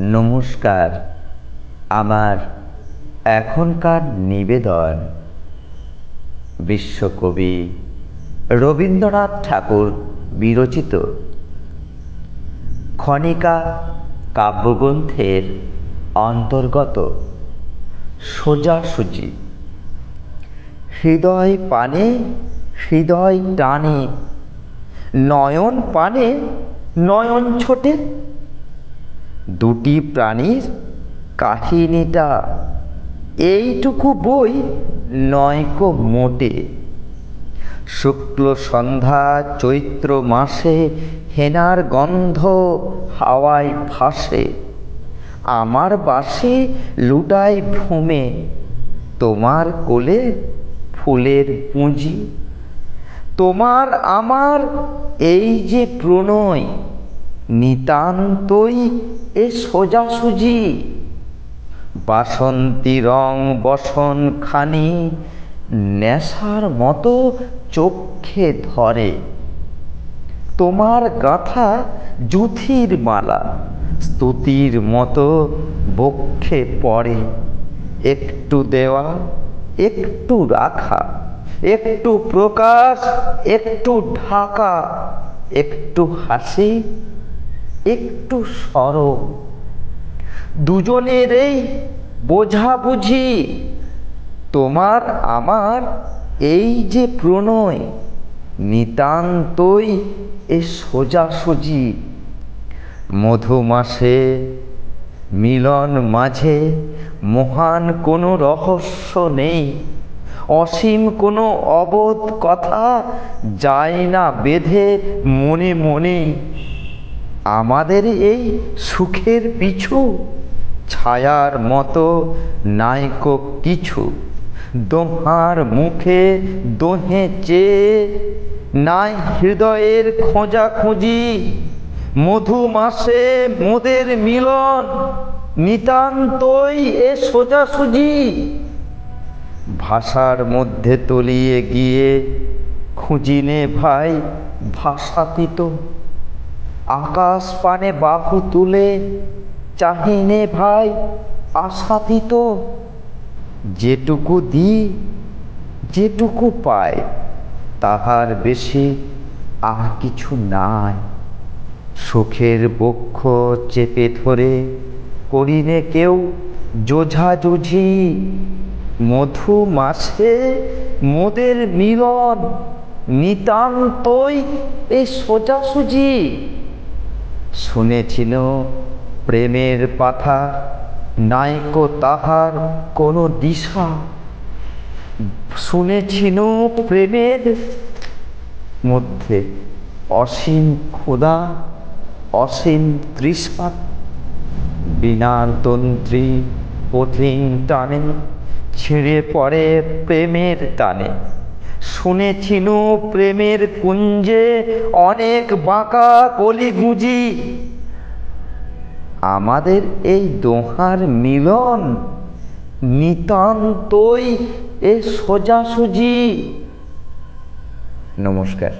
নমস্কার। আমার এখনকার নিবেদন বিশ্বকবি রবীন্দ্রনাথ ঠাকুর বিরচিত খনিকা কাব্যগ্রন্থের অন্তর্গত সোজাসুজি হৃদয় পানে, হৃদয় টানে, নয়ন পানে, নয়ন ছোটে দুটি প্রাণীর কাহিনীটা। এইটুকু বই নয়কো মোটে। শুক্ল সন্ধ্যা, চৈত্র মাসে হেনার গন্ধ হাওয়ায় ভাসে। আমার বাসে লুটায় ভূমে তোমার কোলে ফুলের পুঁজি। তোমার আমার এই যে প্রণয় নিতান্তই এ সোজাসুজি। বাসন্তী রং বসন খানি নেশার মতো চক্ষে ধরে। তোমার গাথা জুথির মালা, স্তুতির মতো বক্ষে পড়ে। একটু দেওয়া একটু রাখা, একটু প্রকাশ, একটু ঢাকা, একটু হাসি একটু সরব দুজনের এই বোঝাবুঝি, তোমার আমার এই যে প্রণয়, নিতান্তই এ সোজাসুজি। মধুমাসে, মিলন মাঝে মহান কোনো রহস্য নেই। অসীম কোনো অবোধ কথা যায় না বেঁধে মনে মনে। আমাদের এই সুখের পিছু। ছায়ার মতো নাইকো কিছু। দোহার মুখে দোহে চেয়ে নাই হৃদয়ের খোঁজাখুঁজি। মধুমাসে মোদের মিলন, নিতান্তই এ সোজাসুজি। ভাষার মধ্যে তলিয়ে গিয়ে খুঁজিনে ভাই ভাষাতীত। আকাশ পানে বাহু তুলে, চাহিনে ভাই আশাতীত যেটুকু দি যেটুকু পায় তাহার বেশি আর কিছু নাই। সুখের বক্ষ চেপে ধরে করিনে কেউ যোঝাযুঝি মধু মাসে মোদের মিলন নিতান্তই এই সোজাসুজি। শুনেছিল, প্রেমের পাথা নায়কো তাহার কোনো দিশা। শুনেছিল প্রেমের মধ্যে অসীম ক্ষুধা, অসীম তৃষ্ণা, বিনার তন্ত্রী পথিন টানে, ছিঁড়ে পড়ে প্রেমের টানে। শুনেছিল প্রেমের কুঞ্জে অনেক বাঁকা কলি গুঁজি আমাদের এই দোহার মিলন নিতান্তই এ সোজাসুজি। নমস্কার।